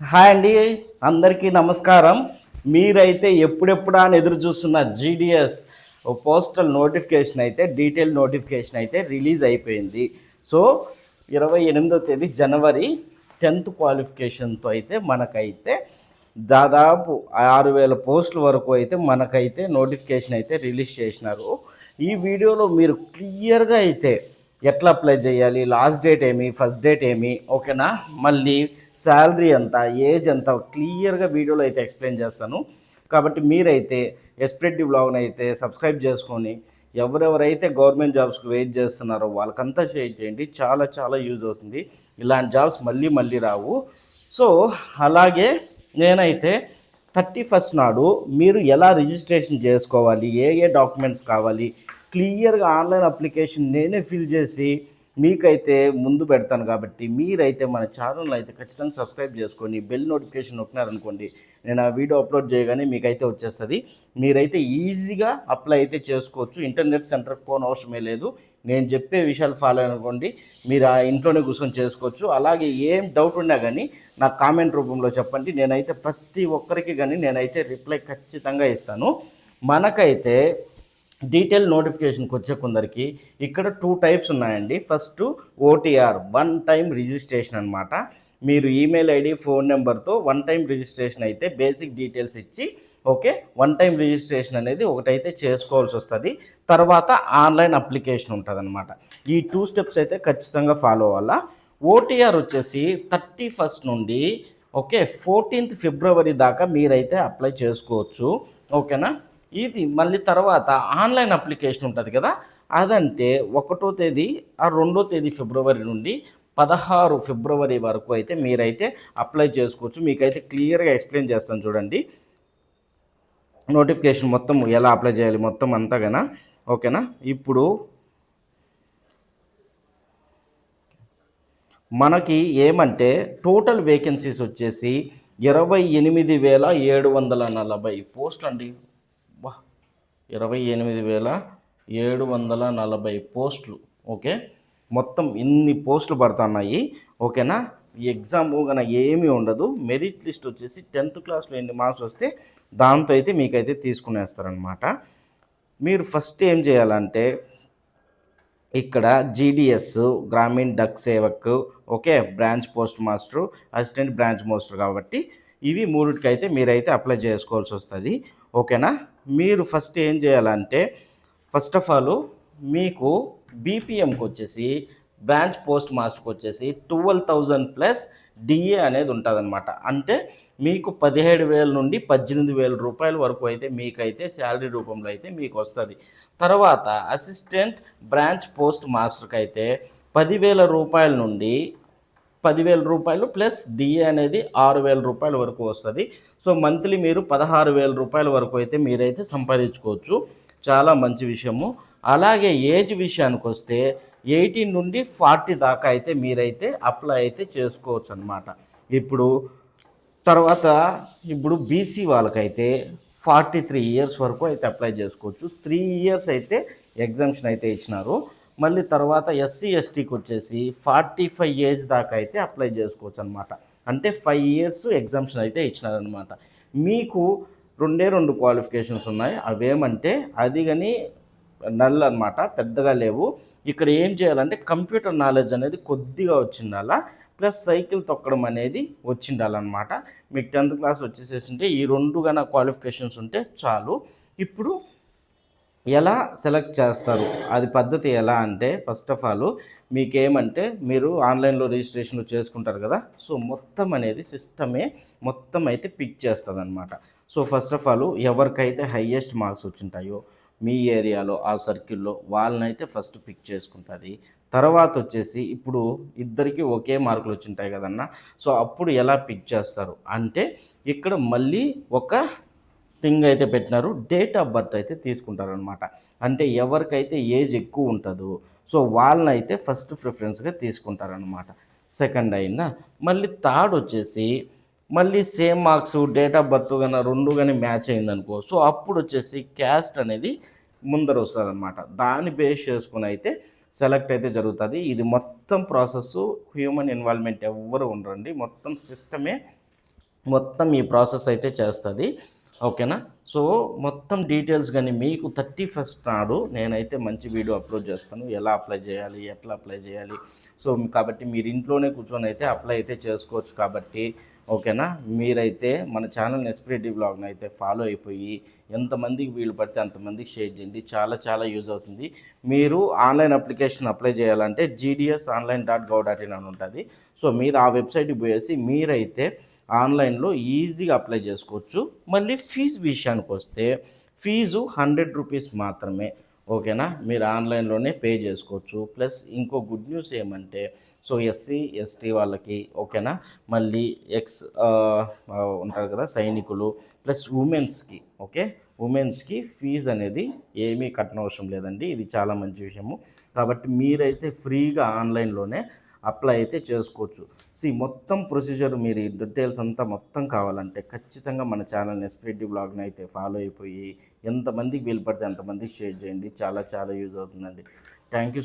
Hi అండి. అందరికీ నమస్కారం. మీరైతే ఎప్పుడెప్పుడా అని ఎదురు చూస్తున్న జీడిఎస్ పోస్టల్ నోటిఫికేషన్ అయితే డీటెయిల్ నోటిఫికేషన్ అయితే రిలీజ్ అయిపోయింది. సో ఇరవై ఎనిమిదో తేదీ జనవరి టెన్త్ క్వాలిఫికేషన్తో అయితే మనకైతే దాదాపు ఆరు వేల పోస్టుల వరకు అయితే మనకైతే నోటిఫికేషన్ అయితే రిలీజ్ చేసినారు. ఈ వీడియోలో మీరు క్లియర్గా అయితే ఎట్లా అప్లై చేయాలి లాస్ట్ డేట్ ఏమి ఫస్ట్ డేట్ ఏమి ఓకేనా? మళ్ళీ శాలరీ ఎంత ఏజ్ ఎంత క్లియర్గా వీడియోలో అయితే ఎక్స్ప్లెయిన్ చేస్తాను. కాబట్టి మీరైతే ఎస్ప్రెడ్డి బ్లాగ్ని అయితే సబ్స్క్రైబ్ చేసుకొని ఎవరెవరైతే గవర్నమెంట్ జాబ్స్కి వెయిట్ చేస్తున్నారో వాళ్ళకంతా షేర్ చేయండి. చాలా చాలా యూజ్ అవుతుంది. ఇలాంటి జాబ్స్ మళ్ళీ మళ్ళీ రావు. సో అలాగే నేనైతే థర్టీ ఫస్ట్ నాడు మీరు ఎలా రిజిస్ట్రేషన్ చేసుకోవాలి ఏ ఏ డాక్యుమెంట్స్ కావాలి క్లియర్గా ఆన్లైన్ అప్లికేషన్ నేనే ఫిల్ చేసి మీకైతే ముందు పెడతాను కాబట్టి మీరైతే మన ఛానల్ అయితే ఖచ్చితంగా సబ్స్క్రైబ్ చేసుకొని బెల్ నోటిఫికేషన్ నొక్కినారనుకోండి నేను ఆ వీడియో అప్లోడ్ చేయగానే మీకైతే వచ్చేస్తుంది. మీరైతే ఈజీగా అప్లై అయితే చేసుకోవచ్చు. ఇంటర్నెట్ సెంటర్కి పోని అవసరమే లేదు. నేను చెప్పే విషయాలు ఫాలో అనుకోండి మీరు ఆ ఇంట్లోనే కూర్చొని చేసుకోవచ్చు. అలాగే ఏం డౌట్ ఉన్నా కానీ నాకు కామెంట్ రూపంలో చెప్పండి. నేనైతే ప్రతి ఒక్కరికి కానీ నేనైతే రిప్లై ఖచ్చితంగా ఇస్తాను. మనకైతే డీటెయిల్ నోటిఫికేషన్కి వచ్చే కొందరికి ఇక్కడ టూ టైప్స్ ఉన్నాయండి. First OTR one time registration అనమాట మీరు ఈమెయిల్ ఐడి ఫోన్ నెంబర్తో వన్ టైం రిజిస్ట్రేషన్ అయితే బేసిక్ డీటెయిల్స్ ఇచ్చి ఓకే వన్ టైం రిజిస్ట్రేషన్ అనేది ఒకటైతే చేసుకోవాల్సి వస్తుంది. తర్వాత ఆన్లైన్ అప్లికేషన్ ఉంటుంది అనమాట ఈ టూ స్టెప్స్ అయితే ఖచ్చితంగా ఫాలో అవ్వాలా. ఓటీఆర్ వచ్చేసి థర్టీ ఫస్ట్ నుండి ఓకే ఫోర్టీన్త్ ఫిబ్రవరి దాకా మీరైతే అప్లై చేసుకోవచ్చు. ఓకేనా? ఇది మళ్ళీ తర్వాత ఆన్లైన్ అప్లికేషన్ ఉంటుంది కదా అదంటే ఒకటో తేదీ ఆ రెండో తేదీ ఫిబ్రవరి నుండి పదహారు ఫిబ్రవరి వరకు అయితే మీరైతే అప్లై చేసుకోవచ్చు. మీకైతే క్లియర్గా ఎక్స్ప్లెయిన్ చేస్తాను చూడండి. నోటిఫికేషన్ మొత్తం ఎలా అప్లై చేయాలి మొత్తం అంతాగానా ఓకేనా? ఇప్పుడు మనకి ఏమంటే టోటల్ వేకెన్సీస్ వచ్చేసి ఇరవై ఎనిమిది వేల ఏడు వందల నలభై పోస్టులు అండి వా ఇరవై ఎనిమిది వేల ఏడు వందల నలభై పోస్టులు ఓకే? మొత్తం ఇన్ని పోస్టులు పడుతున్నాయి ఓకేనా? ఈ ఎగ్జామ్ కన ఏమీ ఉండదు. మెరిట్ లిస్ట్ వచ్చేసి టెన్త్ క్లాస్లో ఎన్ని మార్క్స్ వస్తే దాంతో అయితే మీకైతే తీసుకునేస్తారనమాట మీరు ఫస్ట్ ఏం చేయాలంటే ఇక్కడ GDS Gramin Dak Sevak okay? Branch postmaster assistant branch master కాబట్టి ఇవి మూడిటికి అయితే మీరైతే అప్లై చేసుకోవాల్సి వస్తుంది ఓకేనా? మీరు ఫస్ట్ ఏం చేయాలంటే ఫస్ట్ ఆఫ్ ఆల్ మీకు బీపీఎంకి వచ్చేసి బ్రాంచ్ పోస్ట్ మాస్టర్కి వచ్చేసి ట్వెల్వ్ థౌజండ్ ప్లస్ డిఏ అనేది ఉంటుందన్నమాట. అంటే మీకు పదిహేడు వేల నుండి పద్దెనిమిది వేల రూపాయల వరకు అయితే మీకైతే శాలరీ రూపంలో అయితే మీకు వస్తుంది. తర్వాత అసిస్టెంట్ బ్రాంచ్ పోస్ట్ మాస్టర్కి అయితే పదివేల రూపాయల నుండి పదివేల రూపాయలు ప్లస్ డిఏ అనేది ఆరు వేల రూపాయల వరకు వస్తుంది. సో మంత్లీ మీరు పదహారు వేల రూపాయల వరకు అయితే మీరైతే సంపాదించుకోవచ్చు. చాలా మంచి విషయము. అలాగే ఏజ్ విషయానికి వస్తే ఎయిటీన్ నుండి ఫార్టీ దాకా అయితే మీరైతే అప్లై అయితే చేసుకోవచ్చు అనమాట ఇప్పుడు తర్వాత ఇప్పుడు బీసీ వాళ్ళకైతే ఫార్టీ త్రీ ఇయర్స్ వరకు అయితే అప్లై చేసుకోవచ్చు. త్రీ ఇయర్స్ అయితే ఎగ్జామ్షన్ అయితే ఇచ్చినారు. మళ్ళీ తర్వాత ఎస్సీ ఎస్టీకి వచ్చేసి ఫార్టీ ఫైవ్ ఏజ్ దాకా అయితే అప్లై చేసుకోవచ్చు అనమాట అంటే ఫైవ్ ఇయర్స్ ఎగ్జామ్షన్ అయితే ఇచ్చినారనమాట మీకు రెండే రెండు క్వాలిఫికేషన్స్ ఉన్నాయి. అవేమంటే అది కానీ నల్ అనమాట పెద్దగా లేవు. ఇక్కడ ఏం చేయాలంటే కంప్యూటర్ నాలెడ్జ్ అనేది కొద్దిగా వచ్చిండాలా ప్లస్ సైకిల్ తొక్కడం అనేది వచ్చిండాలన్నమాట. మీకు టెన్త్ క్లాస్ వచ్చేసేసింటే ఈ రెండు గన క్వాలిఫికేషన్స్ ఉంటే చాలు. ఇప్పుడు ఎలా సెలెక్ట్ చేస్తారు? అది పద్ధతి ఎలా అంటే ఫస్ట్ ఆఫ్ ఆల్ మీకేమంటే మీరు ఆన్లైన్లో రిజిస్ట్రేషన్ చేసుకుంటారు కదా సో మొత్తం అనేది సిస్టమే మొత్తం అయితే పిక్ చేస్తుంది అనమాట సో ఫస్ట్ ఆఫ్ ఆల్ ఎవరికైతే హయ్యెస్ట్ మార్క్స్ వచ్చింటాయో మీ ఏరియాలో ఆ సర్కిల్లో వాళ్ళనైతే ఫస్ట్ పిక్ చేసుకుంటుంది. తర్వాత వచ్చేసి ఇప్పుడు ఇద్దరికి ఒకే మార్కులు వచ్చింటాయి కదన్నా సో అప్పుడు ఎలా పిక్ చేస్తారు? అంటే ఇక్కడ మళ్ళీ ఒక థింగ్ అయితే పెట్టినారు డేట్ ఆఫ్ బర్త్ అయితే తీసుకుంటారనమాట అంటే ఎవరికైతే ఏజ్ ఎక్కువ ఉంటుందో సో వాళ్ళని అయితే ఫస్ట్ ప్రిఫరెన్స్గా తీసుకుంటారనమాట సెకండ్ అయిందా? మళ్ళీ థర్డ్ వచ్చేసి మళ్ళీ same marks date of birth కానీ రెండు కానీ మ్యాచ్ అయిందనుకో సో అప్పుడు వచ్చేసి క్యాస్ట్ అనేది ముందర వస్తుంది అనమాట దాన్ని బేస్ చేసుకుని అయితే సెలెక్ట్ అయితే జరుగుతుంది. ఇది మొత్తం ప్రాసెస్ హ్యూమన్ ఇన్వాల్వ్మెంట్ ఎవ్వరు ఉండరండి. మొత్తం సిస్టమే మొత్తం ఈ ప్రాసెస్ అయితే చేస్తుంది. ఓకేనా? సో మొత్తం డీటెయిల్స్ కానీ మీకు థర్టీ ఫస్ట్ నాడు నేనైతే మంచి వీడియో అప్లోడ్ చేస్తాను. ఎలా అప్లై చేయాలి ఎట్లా అప్లై చేయాలి. సో కాబట్టి మీరు ఇంట్లోనే కూర్చొని అయితే అప్లై అయితే చేసుకోవచ్చు కాబట్టి ఓకేనా? మీరైతే మన ఛానల్ ఎస్పీరెడ్డి బ్లాగ్ని అయితే ఫాలో అయిపోయి ఎంతమందికి వీలు పడితే అంతమందికి షేర్ చేయండి. చాలా చాలా యూజ్ అవుతుంది. మీరు ఆన్లైన్ అప్లికేషన్ అప్లై చేయాలంటే GDS online dot gov dot in అని ఉంటుంది. సో మీరు ఆ వెబ్సైట్కి పోయేసి మీరైతే ఆన్లైన్లో ఈజీగా అప్లై చేసుకోవచ్చు. మళ్ళీ ఫీజు విషయానికి వస్తే ఫీజు హండ్రెడ్ రూపీస్ మాత్రమే. ఓకేనా? మీరు ఆన్లైన్లోనే పే చేసుకోవచ్చు. ప్లస్ ఇంకో గుడ్ న్యూస్ ఏమంటే సో ఎస్సీ ఎస్టీ వాళ్ళకి ఓకేనా? మళ్ళీ ఎక్స్ ఉంటారు కదా సైనికులు ప్లస్ ఉమెన్స్కి ఓకే? ఉమెన్స్కి ఫీజు అనేది ఏమీ కట్టనవసరం లేదండి. ఇది చాలా మంచి విషయము. కాబట్టి మీరైతే ఫ్రీగా ఆన్లైన్లోనే అప్లై అయితే చేసుకోవచ్చు. సి మొత్తం ప్రొసీజర్ మీరు ఈ డీటెయిల్స్ అంతా మొత్తం కావాలంటే ఖచ్చితంగా మన ఛానల్ ఎస్ప్రెడ్డి బ్లాగ్ని అయితే ఫాలో అయిపోయి ఎంతమందికి వీలు పడితే అంతమందికి షేర్ చేయండి. చాలా చాలా యూజ్ అవుతుందండి. Thank you